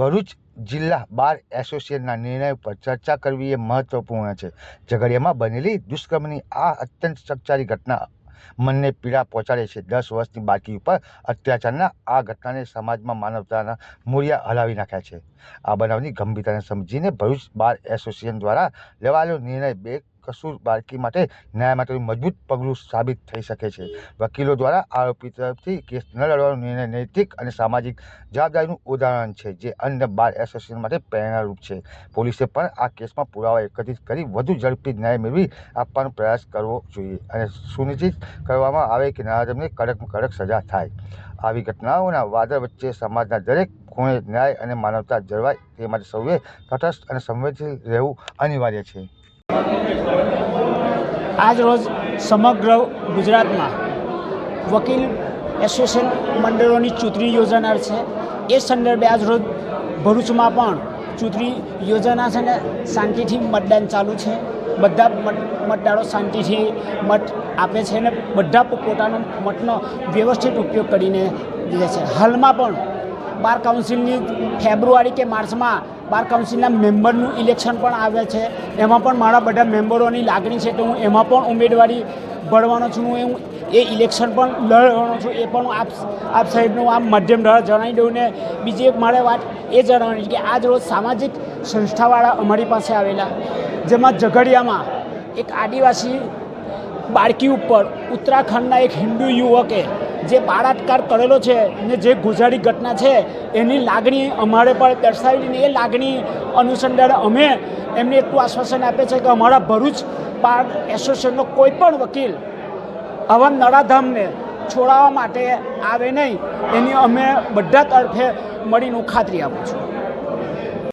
ભરૂચ જિલ્લા બાર એસોસિએશનના નિર્ણય પર ચર્ચા કરવી એ મહત્વપૂર્ણ છે. ઝઘડિયામાં બનેલી દુષ્કર્મની આ અત્યંત ચકચારી ઘટના મનને પીડા પહોંચાડે છે. દસ વર્ષની બાળકી ઉપર અત્યાચારના આ ઘટનાને સમાજમાં માનવતાના મૂળિયા હલાવી નાખ્યા છે. આ બનાવની ગંભીરતાને સમજીને ભરૂચ બાર એસોસિએશન દ્વારા લેવાયેલો નિર્ણય બે કસૂર બાળકી માટે ન્યાય માટેનું મજબૂત પગલું સાબિત થઈ શકે છે. વકીલો દ્વારા આરોપી તરફથી કેસ ન લડવાનો નિર્ણય નૈતિક અને સામાજિક જવાબદારીનું ઉદાહરણ છે, જે અન્ય બાર એસોસિએશન માટે પ્રેરણારૂપ છે. પોલીસે પણ આ કેસમાં પુરાવા એકત્રિત કરી વધુ ઝડપી ન્યાય મેળવી આપવાનો પ્રયાસ કરવો જોઈએ અને સુનિશ્ચિત કરવામાં આવે કે નારાજમને કડકમાં કડક સજા થાય. આવી ઘટનાઓના વાદળ વચ્ચે સમાજના દરેક ખૂણે ન્યાય અને માનવતા જળવાય તે માટે સૌએ તટસ્થ અને સંવેદનશીલ રહેવું અનિવાર્ય છે. આજ રોજ સમગ્ર ગુજરાતમાં વકીલ એસોસિએશન મંડળોની ચૂંટણી યોજાનાર છે. એ સંદર્ભે આજ રોજ ભરૂચમાં પણ ચૂંટણી યોજાનાર છે ને શાંતિથી મતદાન ચાલુ છે. બધા મત, મતદારો શાંતિથી મત આપે છે અને બધા પોતાનો મતનો વ્યવસ્થિત ઉપયોગ કરીને લે છે. હાલમાં પણ બાર કાઉન્સિલની ફેબ્રુઆરી કે માર્ચમાં બાર કાઉન્સિલના મેમ્બરનું ઇલેક્શન પણ આવે છે. એમાં પણ મારા બધા મેમ્બરોની લાગણી છે કે હું એમાં પણ ઉમેદવારી ભરવાનો છું. હું હું એ ઇલેક્શન પણ લડવાનો છું. એ પણ હું આપ આપ સાહેબનું આમ મધ્યમ દ્વારા જણાવી દઉં ને બીજી એક મારે વાત એ જણાવવાની કે આજ રોજ સામાજિક સંસ્થાવાળા અમારી પાસે આવેલા, જેમાં ઝઘડિયામાં એક આદિવાસી બાળકી ઉપર ઉત્તરાખંડના એક હિન્દુ યુવકે જે બાળાત્કાર કરેલો છે ને જે ગુજારી ઘટના છે, એની લાગણી અમારે પણ દર્શાવીને એ લાગણી અનુસંધાને અમે એમને એટલું આશ્વાસન આપે છે કે અમારા ભરૂચ બાર એસોસિએશનનો કોઈ પણ વકીલ આવા નળાધામને છોડાવવા માટે આવે નહીં, એની અમે બધા તરફે મળીને ખાતરી આપું છું.